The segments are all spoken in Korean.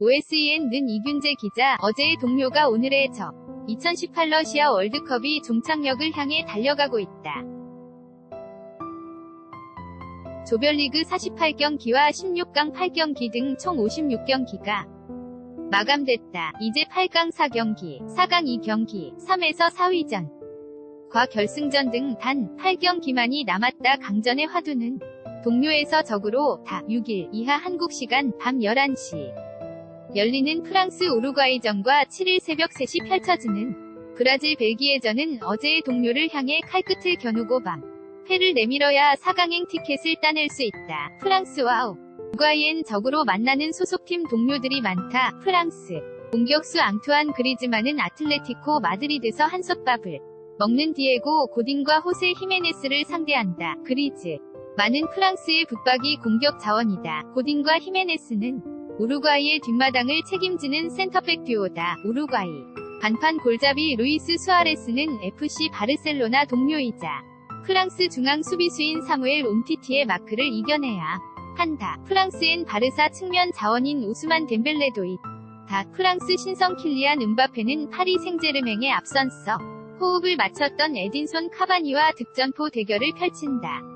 OSEN는 이균재 기자, 어제의 동료가 오늘의 적. 2018 러시아 월드컵이 종착역을 향해 달려가고 있다. 조별리그 48경기와 16강 8경기 등 총 56경기가 마감됐다. 이제 8강 4경기, 4강 2경기, 3에서 4위전, 과 결승전 등 단 8경기만이 남았다. 강전의 화두는 동료에서 적으로 다 6일 이하 한국 시간 밤 11시 열리는 프랑스 우루과이전과 7일 새벽 3시 펼쳐지는 브라질 벨기에전은 어제의 동료를 향해 칼끝을 겨누고 밤 패를 내밀어야 4강행 티켓을 따낼 수 있다. 프랑스와 우루과이엔 적으로 만나는 소속팀 동료들이 많다. 프랑스 공격수 앙투안 그리즈만은 아틀레티코 마드리드에서 한솥밥을 먹는 디에고 고딘과 호세 히메네스를 상대한다. 그리즈 많은 프랑스의 붙박이 공격 자원이다. 고딘과 히메네스는 우루과이의 뒷마당을 책임지는 센터백 듀오다. 우루과이 간판 골잡이 루이스 수아레스는 FC 바르셀로나 동료이자 프랑스 중앙 수비수인 사무엘 옴티티의 마크를 이겨내야 한다. 프랑스엔 바르사 측면 자원인 우스만 덴벨레도 있다. 프랑스 신성 킬리안 음바페는 파리 생제르맹에 앞선서 호흡을 맞췄던 에딘손 카바니와 득점포 대결을 펼친다.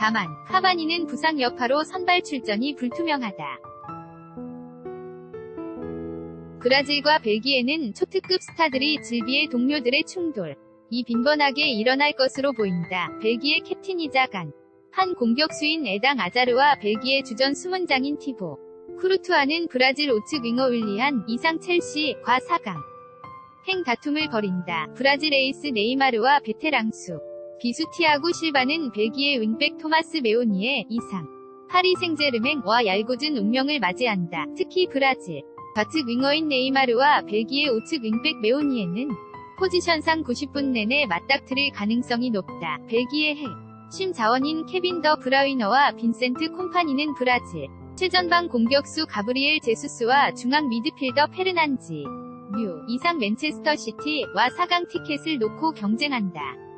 다만 카바니는 부상 여파로 선발 출전이 불투명하다. 브라질과 벨기에는 초특급 스타들이 질비의 동료들의 충돌. 이 빈번하게 일어날 것으로 보인다. 벨기에 캡틴이자 간. 한 공격수인 에당 아자르와 벨기에 주전 수문장인 티보. 쿠르투아는 브라질 우측 윙어 윌리안 이상 첼시과 4강. 행 다툼을 벌인다. 브라질 에이스 네이마르와 베테랑수. 비수티아구 실바는 벨기에 윙백 토마스 메오니의 이상. 파리 생제르맹과 얄궂은 운명을 맞이한다. 특히 브라질. 좌측 윙어인 네이마르와 벨기에 우측 윙백 메오니에는 포지션상 90분 내내 맞닥뜨릴 가능성이 높다. 벨기에 핵. 심 자원인 케빈 더 브라위너와 빈센트 콤파니는 브라질. 최전방 공격수 가브리엘 제수스와 중앙 미드필더 페르난지. 뮤 이상 맨체스터 시티와 4강 티켓을 놓고 경쟁한다.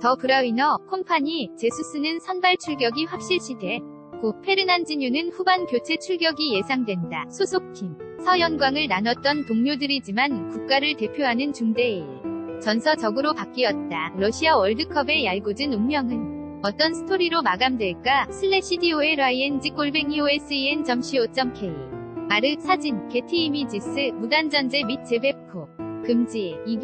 더 브라위너, 콤파니, 제수스는 선발 출격이 확실시되고 페르난지뉴는 후반 교체 출격이 예상된다. 소속팀 서연광을 나눴던 동료들이지만 국가를 대표하는 중대일 전서적으로 바뀌었다. 러시아 월드컵의 얄궂은 운명은 어떤 스토리로 마감될까? 슬래시 DOLING 골뱅이 OSEN co.k 마르 사진 게티 이미지스 무단전제 및 재배포 금지 이규